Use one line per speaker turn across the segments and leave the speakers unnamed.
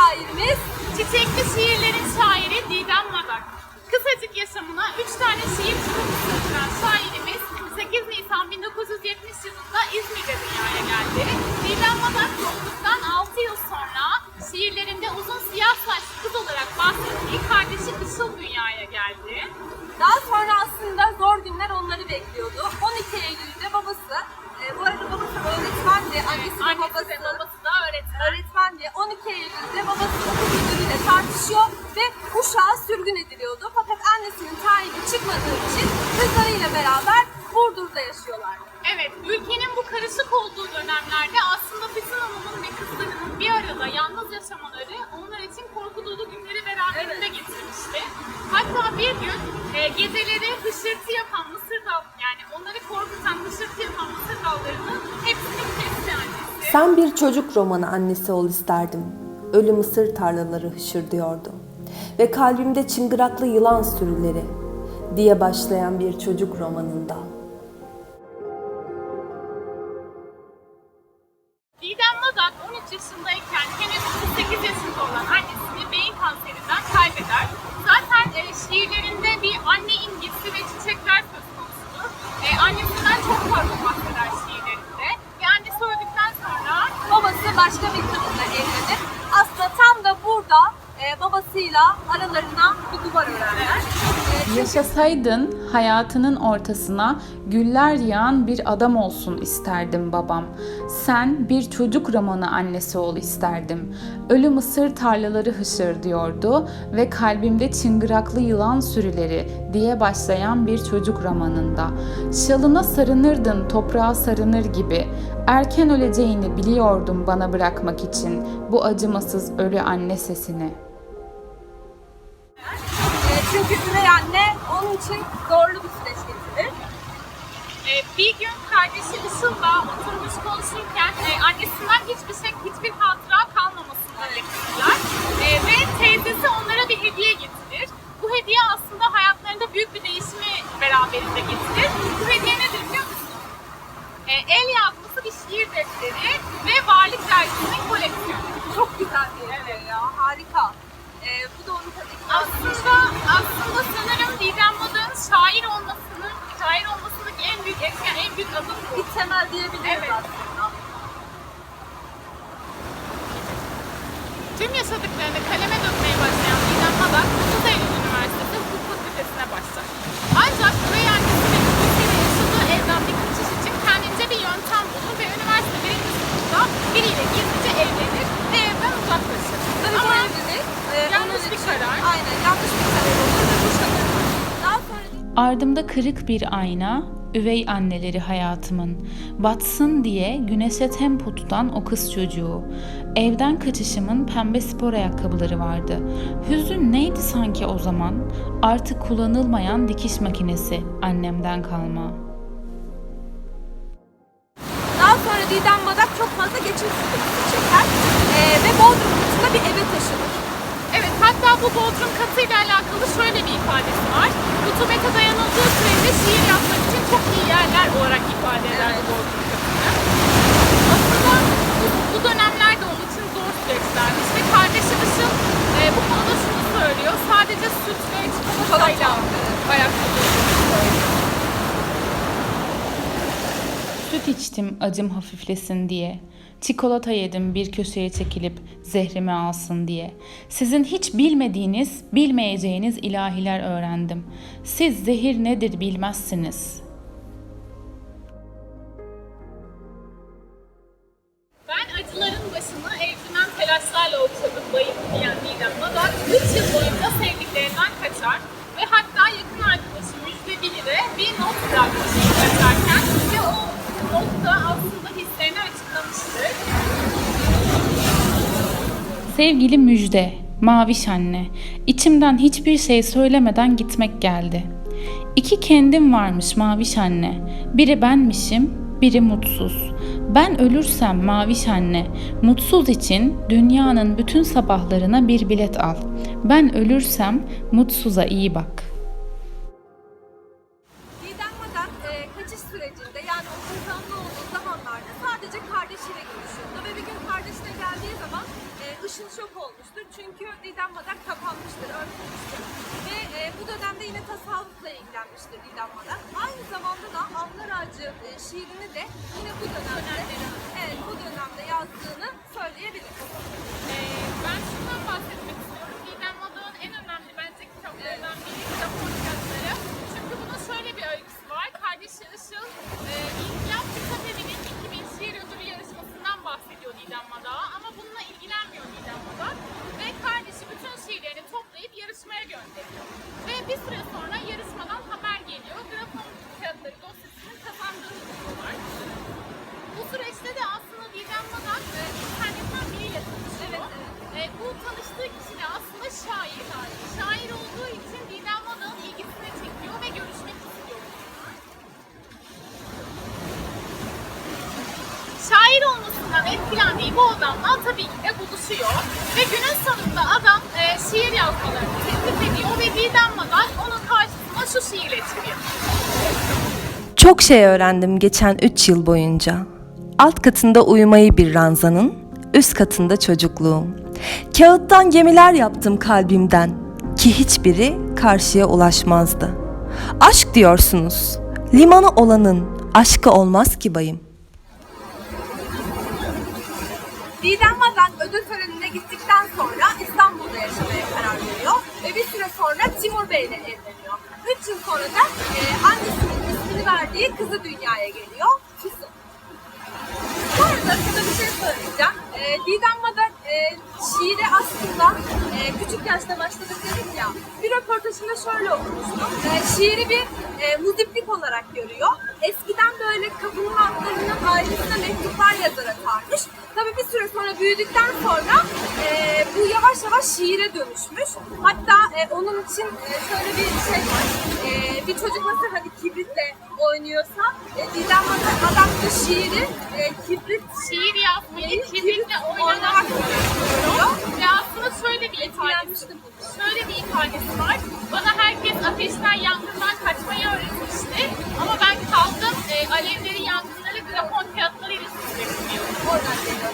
şairimiz
Çiçekli şiirlerin şairi Didem Madak. Kısacık yaşamına 3 tane şiir sığdıran şairimiz 8 Nisan 1970 yılında İzmir'de dünyaya geldi. Didem Madak doğduktan 6 yıl sonra şiirlerinde
için kızlarıyla beraber Burdur'da yaşıyorlar.
Evet, ülkenin bu karışık olduğu dönemlerde aslında Füsun Hanım'ın ve kızlarının bir arada yalnız yaşamaları onlar için korku dolu günleri beraberinde getirmişti. Hatta bir gün e, geceleri hışırtı yapan mısır dal, yani onları korkutan hışırtı yapan mısır dallarının hepsini kesti annesi.
Sen bir çocuk romanı annesi ol isterdim. Ölü mısır tarlaları hışırdıyordu. Ve kalbimde çıngıraklı yılan sürüleri diye başlayan bir çocuk romanında.
Yaşasaydın hayatının ortasına güller yağan bir adam olsun isterdim babam. Sen bir çocuk romanı annesi ol isterdim. Ölü mısır tarlaları hışır diyordu ve kalbimde çıngıraklı yılan sürüleri diye başlayan bir çocuk romanında. Şalına sarınırdın toprağa sarınır gibi. Erken öleceğini biliyordum bana bırakmak için bu acımasız ölü anne sesini.''
Çünkü üvey anne için zorlu bir süreç getirir.
e, bir gün kardeşi Işıl'la oturmuş konuşurken e, annesinden hiçbir şey, hiçbir hatıra kalmamasını belirtirler. E, ve teyzesi onlara bir hediye getirir. Bu hediye aslında hayatlarında büyük bir değişimi beraberinde getirir. Bu hediye nedir biliyor musun? E, el yazması bir şiir defteri ve varlık dergisinin koleksiyonu.
Çok güzel bir hediye ya, harika. E, bu da onu tabii ki
Aslında aslında sanırım Didem Moda'nın şair olmasının, şair olmasındaki en büyük etken, en büyük adım bu.
Bir temel diyebiliriz
Evet.
aslında.
Tüm yaşadıklarını kaleme dökmeye başlayan Didem Madak, 30 Eylül Üniversitesi Hukuk Fakültesine başlar. Ancak üvey annesi ve babasıyla yaşadığı evden bir kaçış için kendince bir yöntem bulur ve üniversite birinci sınıfta biriyle gizlice evlenir ve evden uzaklaşır.
Tabii
Ama
bu evlilik e,
yanlış bir karar.
Aynen yanlış bir karar olur ve boşanır. Daha sonra
Ardımda kırık bir ayna, üvey anneleri hayatımın. Batsın diye güneşe tempo tutan o kız çocuğu. Evden kaçışımın pembe spor ayakkabıları vardı. Hüzün neydi sanki o zaman? Artık kullanılmayan dikiş makinesi annemden kalma.
Daha sonra Didem Madak çok fazla geçim sıkıntısı çeker e, ve Bodrum katında bir eve taşınır.
Evet, hatta bu Bodrum katıyla alakalı şöyle bir ifadesi var. Rutubete dayanıldığı sürece şiir yapmak için çok iyi yerler olarak ifade eder Bodrum katını. Aslında bu, bu dönemlerde onun için zor süreçlermiş ve kardeşi Işıl e, bu konuda şunu söylüyor. Sadece süt ve çikolatayla ayakta durduğunu söylüyor.
Süt içtim acım hafiflesin diye. Çikolata yedim bir köşeye çekilip zehrimi alsın diye. Sizin hiç bilmediğiniz, bilmeyeceğiniz ilahiler öğrendim. Siz zehir nedir bilmezsiniz.
Ben acıların başını evcimen telaşlarla okşadım bayım diyen Didem Madak 3 yıl boyunca aslında hislerini açıklamıştır.
Sevgili müjde, maviş anne, içimden hiçbir şey söylemeden gitmek geldi. İki kendim varmış maviş anne, biri benmişim, biri mutsuz. Ben ölürsem maviş anne, mutsuz için dünyanın bütün sabahlarına bir bilet al. Ben ölürsem mutsuza iyi bak.''
Kaçış sürecinde yani o kazanlı olduğu zamanlarda sadece kardeşiyle görüşüyordu. Ve bir gün kardeşine geldiği zaman e, Işıl şok olmuştur. Çünkü Didem Madak kapanmıştır, öldürmüştür. Ve e, bu dönemde yine tasavvufla ilgilenmiştir Didem Madak. Aynı zamanda da Anlar Ağacı e, şiirini de yine bu dönemde,
Şair olmasından etkilendiği bu adamla tabii ki de buluşuyor. Ve günün sonunda adam e, şiir yazmalarını teklif ediyor ve Didem Madak onun karşısına şu şiirle çıkıyor.
Çok şey öğrendim geçen 3 yıl boyunca. Alt katında uyumayı bir ranzanın, üst katında çocukluğum. Kağıttan gemiler yaptım kalbimden ki hiçbiri karşıya ulaşmazdı. Aşk diyorsunuz. Limanı olanın aşkı olmaz ki bayım.
Didem Madan ödül törenine gittikten sonra İstanbul'da yaşamaya karar veriyor. Ve bir süre sonra Timur Bey ile evleniyor. 3 yıl sonra da e, annesinin ismini verdiği kızı dünyaya geliyor. Füsun. Bu arada sana bir şey söyleyeceğim. E, Didem Madan e, şiire aslında e, küçük yaşta başladık dedik ya. Bir röportajında şöyle okumuştum. E, şiiri bir e, muziplik olarak görüyor. Eskiden böyle kapının altlarından ailesine mektuplar yazarak atarmış. Tabii bir süre sonra büyüdükten sonra e, bu yavaş yavaş şiire dönüşmüş. Hatta e, onun için e, şöyle bir şey var. E, bir çocuk nasıl hani kibritle oynuyorsa e, Didem adam da şiiri e, kibrit
Şiir yazmayı
Yeni
kibritle
kibrit
oynamak istiyor. Ve aslında şöyle bir ifadesi, şöyle bir ifadesi var. Bana herkes ateşten, yangından kaçmayı öğretmişti. E, alevleri, yangınları grafon kağıtlarıyla süsledim diyor.
oradan geliyor.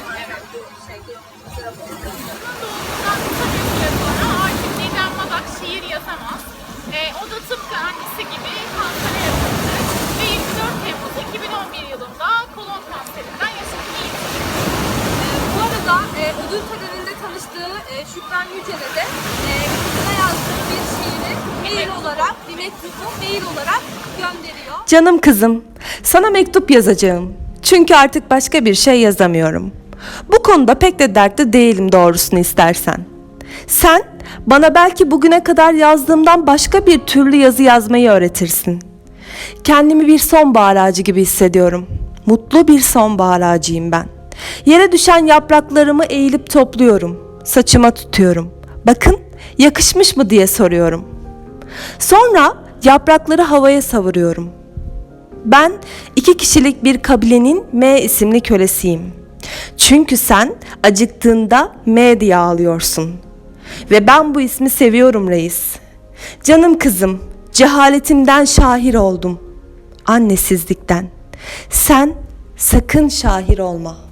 Evet
sonra artık Didem Madak şiir yazamaz. O da tıpkı annesi gibi kansere yakındı. Ve 24 Temmuz 2011 yılında kolon kanserinden yaşamını yitirdi.
Bu arada e, ödül tanıştığı e, Şükran Yücel'e de e, kızına yazdığı mail olarak, bir mektubu mail olarak gönderiyor.
Canım kızım, sana mektup yazacağım. Çünkü artık başka bir şey yazamıyorum. Bu konuda pek de dertli değilim doğrusunu istersen. Sen bana belki bugüne kadar yazdığımdan başka bir türlü yazı yazmayı öğretirsin. Kendimi bir sonbahar ağacı gibi hissediyorum. Mutlu bir sonbahar ağacıyım ben. Yere düşen yapraklarımı eğilip topluyorum. Saçıma tutuyorum. Bakın yakışmış mı diye soruyorum. Sonra yaprakları havaya savuruyorum. Ben iki kişilik bir kabilenin M isimli kölesiyim. Çünkü sen acıktığında M diye ağlıyorsun. Ve ben bu ismi seviyorum reis. Canım kızım, cehaletimden şahir oldum. Annesizlikten. Sen sakın şahir olma.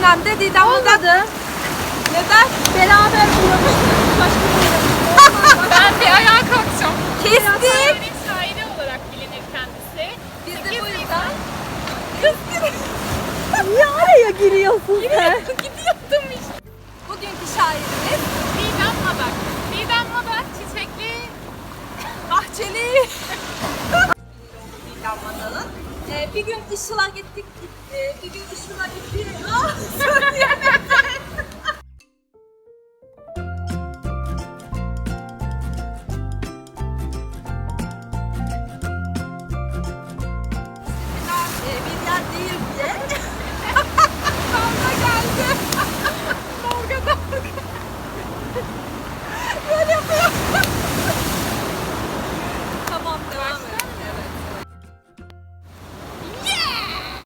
Dönemde Didem Madak... Neden? Beraber uğramıştır. Başka bir
Ben bir ayağa kalkacağım.
Kestik.
Şairin şairi olarak bilinir kendisi.
Biz de bu yüzden... Niye araya giriyorsun sen?
Gidiyordum işte.
Bugünkü şairimiz
Didem Madak. Didem Madak çiçekli
Bahçeli. Didem Madak'ın. Ee, bir gün Işıl'a gittik. Dios, bien.